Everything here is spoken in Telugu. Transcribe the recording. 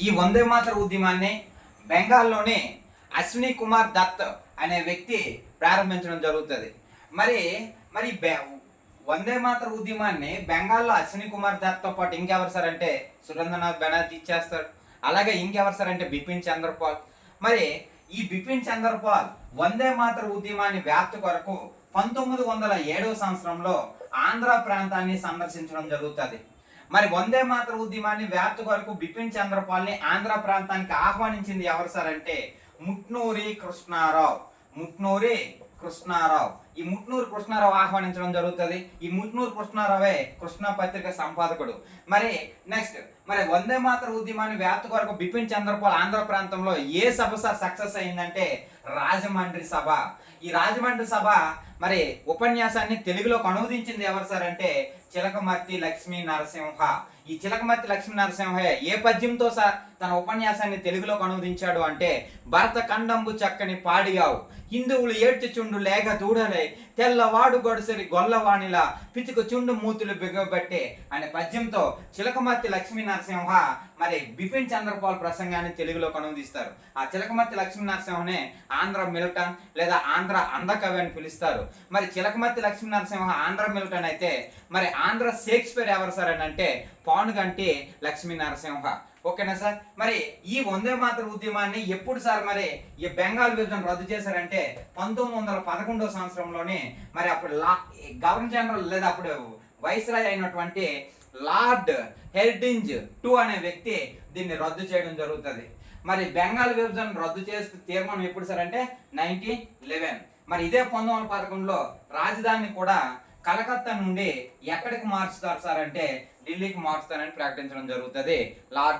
ఈ వందే మాతర ఉద్యమాన్ని బెంగాల్లోని అశ్విని కుమార్ దత్ అనే వ్యక్తి ప్రారంభించడం జరుగుతుంది. మరి మరి బె- వందే మాతర ఉద్యమాన్ని బెంగాల్లో అశ్విని కుమార్ దత్తో పాటు ఇంకెవరు సార్ అంటే సురేంద్రనాథ్ బెనర్జీ ఇచ్చేస్తారు. అలాగే ఇంకెవరు సార్ అంటే బిపిన్ చంద్రపాల్. మరి ఈ బిపిన్ చంద్రపాల్ వందే మాతర ఉద్యమాన్ని వ్యాప్తి కొరకు పంతొమ్మిది వందల ఏడవ సంవత్సరంలో ఆంధ్ర ప్రాంతాన్ని సందర్శించడం జరుగుతుంది. మరి వందే మాతర ఉద్యమాన్ని వ్యాప్తి కొరకు బిపిన్ చంద్రపాల్ని ఆంధ్ర ప్రాంతానికి ఆహ్వానించింది ఎవరు సార్ అంటే ముట్నూరి కృష్ణారావు. ముట్నూరి కృష్ణారావు. ఈ ముట్నూరు కృష్ణారావు ఆహ్వానించడం జరుగుతుంది. ఈ ముట్నూరు కృష్ణారావే కృష్ణ పత్రిక సంపాదకుడు. మరి నెక్స్ట్ మరి వందే మాతర ఉద్యమాన్ని వ్యాప్తి కొరకు బిపిన్ చంద్రపాల్ ఆంధ్ర ప్రాంతంలో ఏ సభ సార్ సక్సెస్ అయిందంటే రాజమండ్రి సభ. ఈ రాజమండ్రి సభ మరి ఉపన్యాసాన్ని తెలుగులోకి అనువదించింది ఎవరు సార్ అంటే చిలకమర్తి లక్ష్మీ నరసింహ. ఈ చిలకమర్తి లక్ష్మీ నరసింహ ఏ పద్యంతో సార్ తన ఉపన్యాసాన్ని తెలుగులోకి అనువదించాడు అంటే భరత కండంబు చక్కని పాడియావు హిందువులు ఏడ్చుచుండు లేక దూడలే తెల్లవాడు గొడసరి గొల్లవాణిలా పితుకు చుండు మూతులు బిగబట్టే అనే పద్యంతో చిలకమర్తి లక్ష్మీ నరసింహ మరి బిపిన్ చంద్రపాల్ ప్రసంగాన్ని తెలుగులోకి అనువదిస్తారు ఆ చిలకమర్తి లక్ష్మీ నరసింహనే ఆంధ్ర మిల్టన్ లేదా ఆంధ్ర అందకవి అని పిలుస్తారు. మరి చిలకమర్తి లక్ష్మీ నరసింహ ఆంధ్ర మిల్టన్ అయితే మరి ఆంధ్ర షేక్స్పియర్ ఎవరు సార్ అని అంటే పానుగంటి లక్ష్మీ నరసింహ ఓకేనా సార్? మరి ఈ వందే మాతృ ఉద్యమాన్ని ఎప్పుడు సార్ మరి ఈ బెంగాల్ విభజన రద్దు చేశారంటే పంతొమ్మిది వందల పదకొండో సంవత్సరంలోనే మరి అప్పుడు లా గవర్నర్ జనరల్ లేదా అప్పుడు వైస్రాయ్ అయినటువంటి లార్డ్ హెర్డింజ్ టూ అనే వ్యక్తి దీన్ని రద్దు చేయడం జరుగుతుంది. మరి బెంగాల్ విభజన రద్దు చేస్తే తీర్మానం ఎప్పుడు సార్ అంటే నైన్టీన్ లెవెన్. మరి ఇదే పంతొమ్మిది వందల పదకొండులో రాజధాని కూడా కలకత్తా నుండి ఎక్కడికి మార్చుతారు సార్ అంటే ఢిల్లీకి మార్చుతారని ప్రకటించడం జరుగుతుంది. లార్డ్